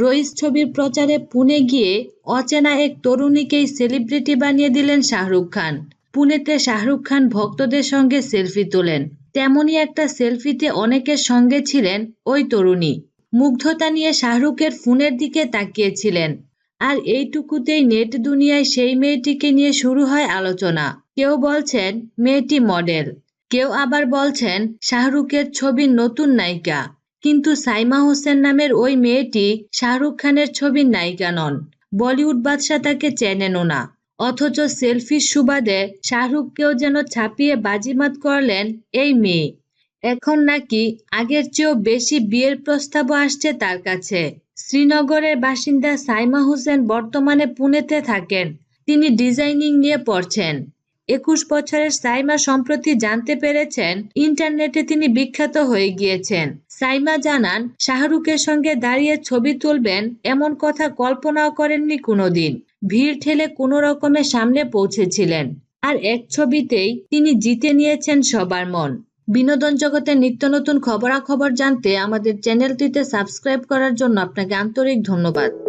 রইস ছবির প্রচারে পুনে গিয়ে অচেনা এক তরুণীকেই সেলিব্রিটি বানিয়ে দিলেন শাহরুখ খান। পুনেতে শাহরুখ খান ভক্তদের সঙ্গে সেলফি তোলেন। তেমনই একটা সেলফিতে অনেকের সঙ্গে ছিলেন ওই তরুণী। মুগ্ধতা নিয়ে শাহরুখের ফোনের দিকে তাকিয়েছিলেন। আর এইটুকুতেই নেট দুনিয়ায় সেই মেয়েটিকে নিয়ে শুরু হয় আলোচনা। কেউ বলছেন, মেয়েটি মডেল কেউ আবার বলছেন, শাহরুখের ছবির নতুন নায়িকা। কিন্তু সাইমা হোসেন নামের ওই মেয়েটি শাহরুখ খানের ছবির নায়িকা নন। বলিউড বাদশা তাকে চেনেনও না। অথচ সেলফির সুবাদে শাহরুখকেও যেন ছাপিয়ে বাজিমাত করলেন এই মেয়ে। এখন নাকি আগের চেয়েও বেশি বিয়ের প্রস্তাবও আসছে তার কাছে। শ্রীনগরের বাসিন্দা সাইমা হোসেন বর্তমানে পুনেতে থাকেন। তিনি ডিজাইনিং নিয়ে পড়ছেন। একুশ বছরের সাইমা সম্প্রতি জানতে পেরেছেন, ইন্টারনেটে তিনি বিখ্যাত হয়ে গিয়েছেন। সাইমা জানান, শাহরুখের সঙ্গে দাঁড়িয়ে ছবি তুলবেন, এমন কথা কল্পনাও করেননি কোনোদিন। ভিড় ঠেলে কোনো রকমের সামনে পৌঁছেছিলেন। আর এক ছবিতেই তিনি জিতে নিয়েছেন সবার মন। বিনোদন জগতের নিত্য নতুন খবরাখবর জানতে আমাদের চ্যানেলটিতে সাবস্ক্রাইব করার জন্য আপনাকে আন্তরিক ধন্যবাদ।